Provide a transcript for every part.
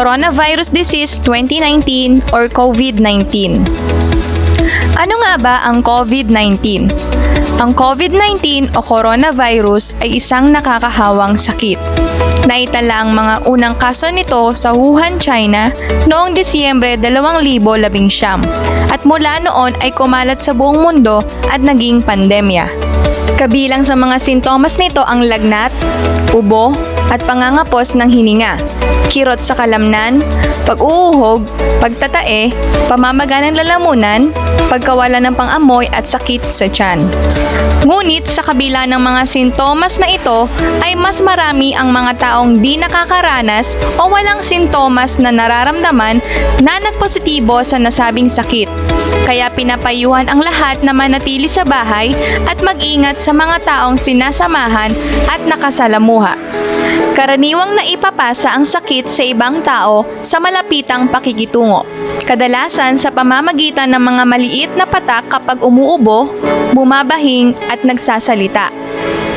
Coronavirus Disease 2019 or COVID-19. Ano nga ba ang COVID-19? Ang COVID-19 o coronavirus ay isang nakakahawang sakit. Naitala ang mga unang kaso nito sa Wuhan, China noong Disyembre 2019 at mula noon ay kumalat sa buong mundo at naging pandemya. Kabilang sa mga sintomas nito ang lagnat, ubo, at pangangapos ng hininga, kirot sa kalamnan, pag-uuhog, pagtatae, pamamaga ng lalamunan, pagkawala ng pangamoy at sakit sa tiyan. Ngunit sa kabila ng mga sintomas na ito ay mas marami ang mga taong di nakakaranas o walang sintomas na nararamdaman na nagpositibo sa nasabing sakit. Kaya pinapayuhan ang lahat na manatili sa bahay at mag-ingat sa mga taong sinasamahan at nakasalamuha. Karaniwang naipapasa ang sakit sa ibang tao sa malapitang pakikitungo. Kadalasan sa pamamagitan ng mga maliit na patak kapag umuubo, bumabahing at nagsasalita.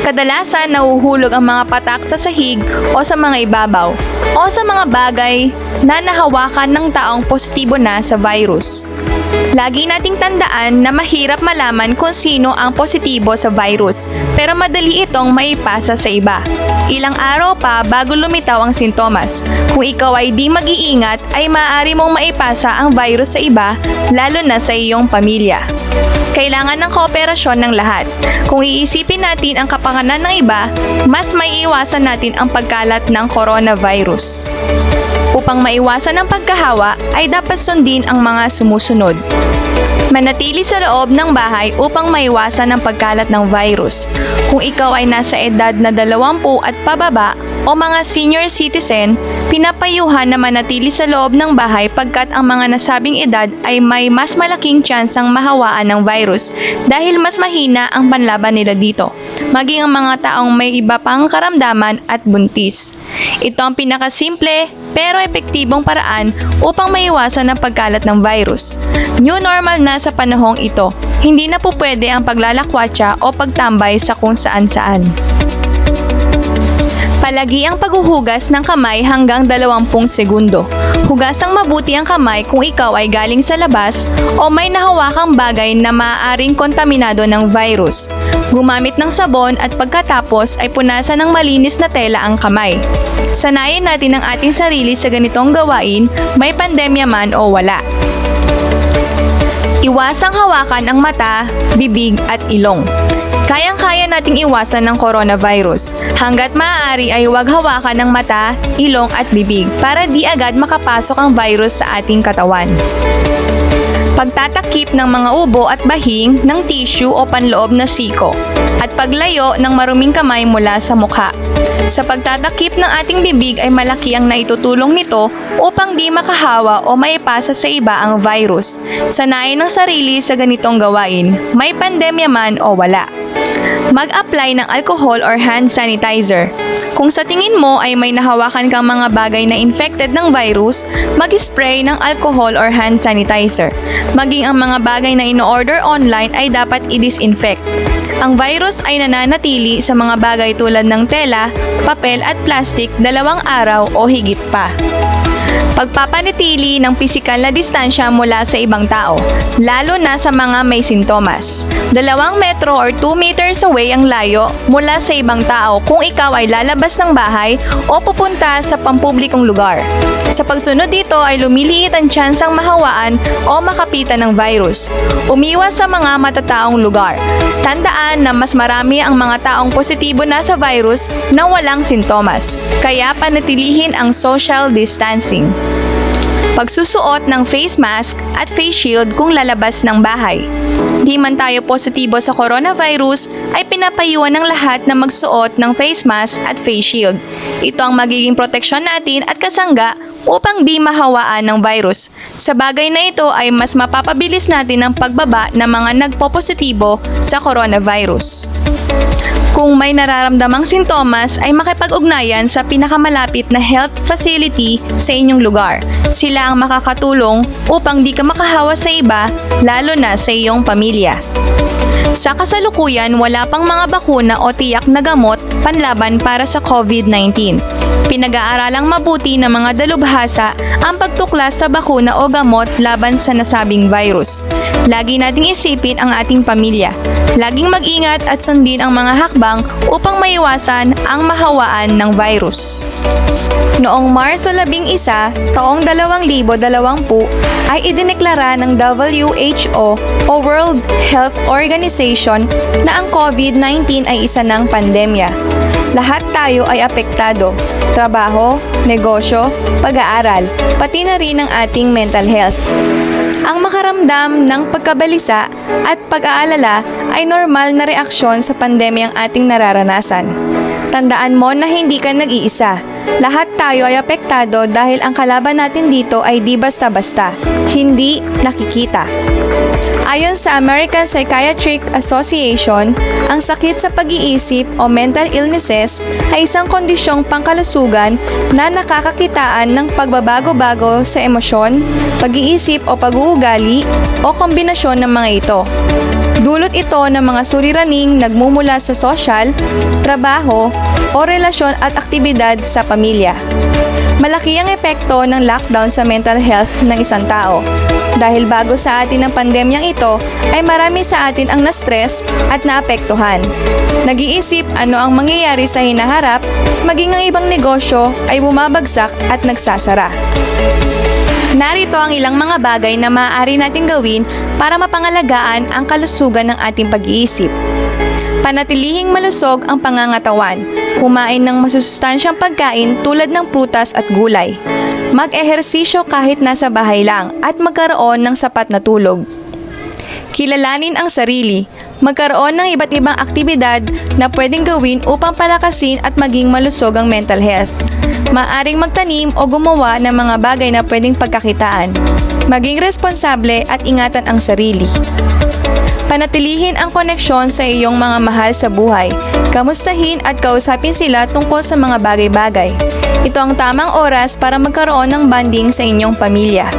Kadalasan nahuhulog ang mga patak sa sahig o sa mga ibabaw o sa mga bagay na nahawakan ng taong positibo na sa virus. Lagi nating tandaan na mahirap malaman kung sino ang positibo sa virus pero madali itong maipasa sa iba. Ilang araw pa bago lumitaw ang sintomas. Kung ikaw ay di mag-iingat ay maaari mong maipasa ang virus sa iba lalo na sa iyong pamilya. Kailangan ng kooperasyon ng lahat. Kung iisipin natin ang kapanganan ng iba, mas may iwasan natin ang pagkalat ng coronavirus. Upang maiwasan ang pagkahawa ay dapat sundin ang mga sumusunod. Manatili sa loob ng bahay upang maiwasan ang pagkalat ng virus. Kung ikaw ay nasa edad na 20 at pababa o mga senior citizen, pinapayuhan na manatili sa loob ng bahay pagkat ang mga nasabing edad ay may mas malaking tsansang mahawaan ng virus dahil mas mahina ang panlaban nila dito, maging ang mga taong may iba pang karamdaman at buntis. Ito ang pinakasimple pero epektibong paraan upang maiwasan ang pagkalat ng virus. New normal na sa panahong ito. Hindi na po pwede ang paglalakwatsa o pagtambay sa kung saan-saan. Palagi ang paghuhugas ng kamay hanggang 20 segundo. Hugasang mabuti ang kamay kung ikaw ay galing sa labas o may nahawakang bagay na maaaring kontaminado ng virus. Gumamit ng sabon at pagkatapos ay punasan ng malinis na tela ang kamay. Sanayin natin ang ating sarili sa ganitong gawain, may pandemya man o wala. Iwasang hawakan ang mata, bibig at ilong. Kayang-kaya nating iwasan ng coronavirus. Hanggat maaari ay huwag hawakan ng mata, ilong at bibig para di agad makapasok ang virus sa ating katawan. Pagtatakip ng mga ubo at bahing ng tissue o panloob na siko at paglayo ng maruming kamay mula sa mukha. Sa pagtatakip ng ating bibig ay malaki ang naitutulong nito upang di makahawa o maipasa sa iba ang virus. Sanayin ng sarili sa ganitong gawain, may pandemya man o wala. Mag-apply ng alcohol or hand sanitizer. Kung sa tingin mo ay may nahawakan kang mga bagay na infected ng virus, mag-spray ng alcohol or hand sanitizer. Maging ang mga bagay na ino-order online ay dapat i-disinfect. Ang virus ay nananatili sa mga bagay tulad ng tela, papel at plastic dalawang araw o higit pa. Pagpapanatili ng pisikal na distansya mula sa ibang tao, lalo na sa mga may sintomas. Dalawang metro or 2 meters away ang layo mula sa ibang tao kung ikaw ay lalabas ng bahay o pupunta sa pampublikong lugar. Sa pagsunod dito ay lumiliit ang tsansang mahawaan o makapitan ng virus. Umiwas sa mga matataong lugar. Tandaan na mas marami ang mga taong positibo na sa virus na walang sintomas, kaya panatilihin ang social distancing. Pagsusuot ng face mask at face shield kung lalabas ng bahay. Di man tayo positibo sa coronavirus, ay pinapayuhan ng lahat na magsuot ng face mask at face shield. Ito ang magiging proteksyon natin at kasangga upang di mahawaan ng virus. Sa bagay na ito ay mas mapapabilis natin ang pagbaba ng mga nagpo-positibo sa coronavirus. Kung may nararamdamang sintomas ay makipag-ugnayan sa pinakamalapit na health facility sa inyong lugar. Sila ang makakatulong upang di ka makahawa sa iba, lalo na sa iyong pamilya. Sa kasalukuyan, wala pang mga bakuna o tiyak na gamot panlaban para sa COVID-19. Pinag-aaralang mabuti ng mga dalubhasa ang pagtuklas sa bakuna o gamot laban sa nasabing virus. Lagi nating isipin ang ating pamilya. Laging mag-ingat at sundin ang mga hakbang upang maiwasan ang mahawaan ng virus. Noong Marso 11, taong 2020 ay idineklara ng WHO o World Health Organization na ang COVID-19 ay isa ng pandemya. Lahat tayo ay apektado. Trabaho, negosyo, pag-aaral, pati na rin ang ating mental health. Ang makaramdam ng pagkabalisa at pag-aalala ay normal na reaksyon sa pandemyang ating nararanasan. Tandaan mo na hindi ka nag-iisa. Lahat tayo ay apektado dahil ang kalaban natin dito ay di basta-basta, hindi nakikita. Ayon sa American Psychiatric Association, ang sakit sa pag-iisip o mental illnesses ay isang kondisyong pangkalusugan na nakakakitaan ng pagbabago-bago sa emosyon, pag-iisip o pag-uugali o kombinasyon ng mga ito. Dulot ito ng mga suliraning nagmumula sa sosyal, trabaho, o relasyon at aktibidad sa pamilya. Malaki ang epekto ng lockdown sa mental health ng isang tao. Dahil bago sa atin ang pandemyang ito, ay marami sa atin ang na-stress at naapektuhan. Nag-iisip ano ang mangyayari sa hinaharap, maging ang ibang negosyo ay bumabagsak at nagsasara. Narito ang ilang mga bagay na maaari nating gawin para mapangalagaan ang kalusugan ng ating pag-iisip. Panatilihing malusog ang pangangatawan. Kumain ng masusustansyang pagkain tulad ng prutas at gulay. Mag-ehersisyo kahit nasa bahay lang at magkaroon ng sapat na tulog. Kilalanin ang sarili. Magkaroon ng iba't ibang aktibidad na pwedeng gawin upang palakasin at maging malusog ang mental health. Maaring magtanim o gumawa ng mga bagay na pwedeng pagkakitaan. Maging responsable at ingatan ang sarili. Panatilihin ang koneksyon sa iyong mga mahal sa buhay. Kamustahin at kausapin sila tungkol sa mga bagay-bagay. Ito ang tamang oras para magkaroon ng banding sa inyong pamilya.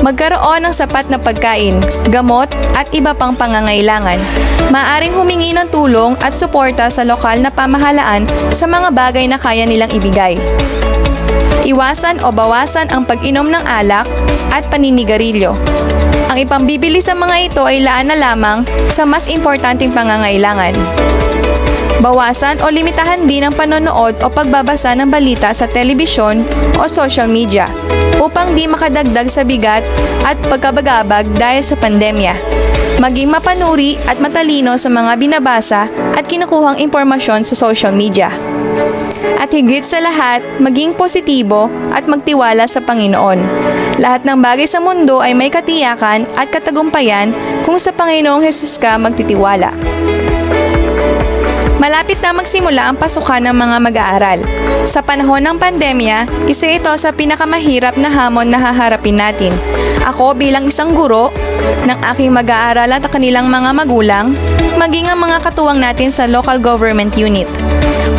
Magkaroon ng sapat na pagkain, gamot at iba pang pangangailangan. Maaring humingi ng tulong at suporta sa lokal na pamahalaan sa mga bagay na kaya nilang ibigay. Iwasan o bawasan ang pag-inom ng alak at paninigarilyo. Ang ipambibili sa mga ito ay laan na lamang sa mas importanteng pangangailangan. Bawasan o limitahan din ang panonood o pagbabasa ng balita sa telebisyon o social media upang di makadagdag sa bigat at pagkabagabag dahil sa pandemya. Maging mapanuri at matalino sa mga binabasa at kinukuhang impormasyon sa social media. At higit sa lahat, maging positibo at magtiwala sa Panginoon. Lahat ng bagay sa mundo ay may katiyakan at katagumpayan kung sa Panginoong Hesus ka magtitiwala. Malapit na magsimula ang pasukan ng mga mag-aaral. Sa panahon ng pandemya, isa ito sa pinakamahirap na hamon na haharapin natin. Ako bilang isang guro, ng aking mag-aaral at kanilang mga magulang, maging ang mga katuwang natin sa local government unit.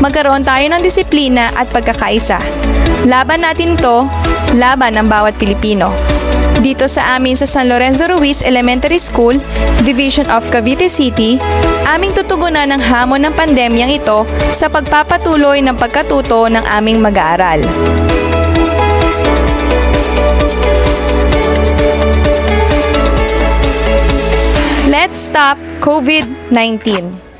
Magkaroon tayo ng disiplina at pagkakaisa. Laban natin to, laban ng bawat Pilipino. Dito sa amin sa San Lorenzo Ruiz Elementary School, Division of Cavite City, aming tutugunan ng hamon ng pandemyang ito sa pagpapatuloy ng pagkatuto ng aming mag-aaral. Let's stop COVID-19.